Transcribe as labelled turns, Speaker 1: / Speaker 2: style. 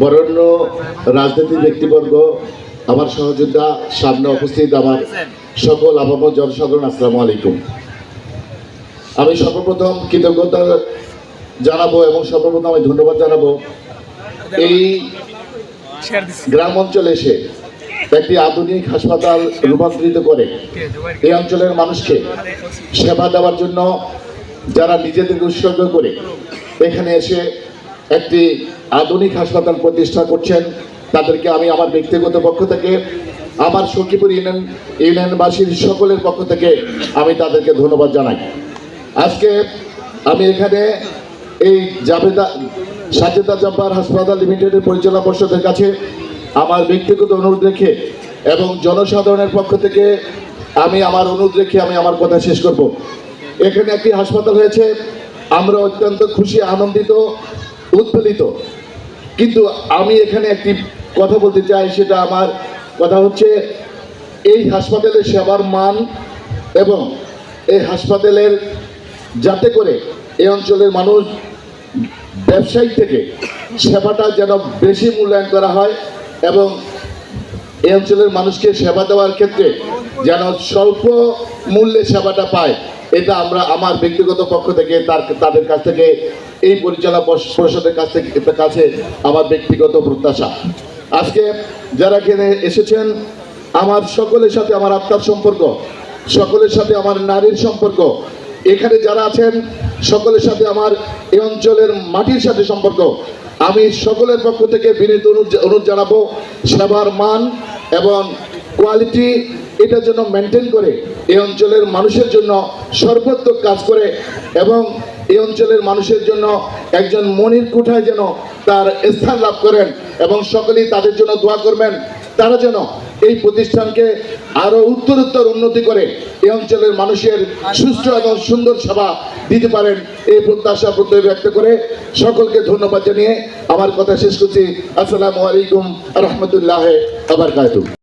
Speaker 1: বরেণ্য রাজনীতির ব্যক্তিবর্গ, আমার সহযোদ্ধা, সামনে উপস্থিত আমার সকল আপামর জনসাধারণ, আসসালামু আলাইকুম। আমি সর্বপ্রথম কৃতজ্ঞতা জানাব এবং সর্বপ্রথম আমি ধন্যবাদ জানাব। এই গ্রাম অঞ্চলে এসে একটি আধুনিক হাসপাতাল রূপান্তরিত করে এই অঞ্চলের মানুষকে সেবা দেওয়ার জন্য যারা নিজেদেরকে উৎসর্গ করে, এখানে এসে একটি আধুনিক হাসপাতাল প্রতিষ্ঠা করছেন। তাদেরকে আমি আমার ব্যক্তিগত পক্ষ থেকে, আমার সখীপুর ইউনিয়ন, ইউনিয়নবাসীর সকলের পক্ষ থেকে আমি তাদেরকে ধন্যবাদ জানাই। আজকে আমি এখানে এই জাবেদা, সাজেদা জব্বার হাসপাতাল লিমিটেডের পরিচালনা পর্ষদের কাছে আমার ব্যক্তিগত অনুরোধ রেখে এবং জনসাধারণের পক্ষ থেকে আমি আমার অনুরোধ রেখে আমি আমার কথা শেষ করব। এখানে একটি হাসপাতাল হয়েছে। আমরা অত্যন্ত খুশি, আনন্দিত উৎফুল্লিত কিন্তু আমি এখানে একটি কথা বলতে চাই, সেটা আমার কথা হচ্ছে, এই হাসপাতালের সেবার মান এবং এই হাসপাতালের যাতে করে এই অঞ্চলের মানুষ ব্যবসায়িক থেকে সেবাটা যেন বেশি মূল্যায়ন করা হয় এবং এই অঞ্চলের মানুষকে সেবা দেওয়ার ক্ষেত্রে যেন স্বল্প মূল্যে সেবাটা পায়, এটা আমরা আমার ব্যক্তিগত পক্ষ থেকে, তার, তাদের কাছ থেকে এই পরিচালনা পরিষদের কাছ থেকে কাছে আমার ব্যক্তিগত প্রত্যাশা। আজকে যারা এখানে এসেছেন, আমার সকলের সাথে আমার আত্মার সম্পর্ক, সকলের সাথে আমার নারীর সম্পর্ক, এখানে যারা আছেন, সকলের সাথে আমার এই অঞ্চলের মাটির সাথে সম্পর্ক, আমি সকলের পক্ষ থেকে বিনীত অনুরোধ জানাব, সেবার মান এবং কোয়ালিটি, এটা যেন মেনটেন করে, এই অঞ্চলের মানুষের জন্য সর্বোত্তক কাজ করে এবং এই অঞ্চলের মানুষের জন্য একজন মনির কুঠায় যেন তার স্থান লাভ করেন এবং সকলেই তাদের জন্য দোয়া করবেন। তারা যেন এই প্রতিষ্ঠানকে আরও উত্তরোত্তর উন্নতি করে এই অঞ্চলের মানুষের সুস্থ এবং সুন্দর সেবা দিতে পারেন এই প্রত্যাশা প্রত্যয় ব্যক্ত করে সকলকে ধন্যবাদ জানিয়ে আমার কথা শেষ করছি। আসসালামু আলাইকুম রহমতুল্লাহ আবার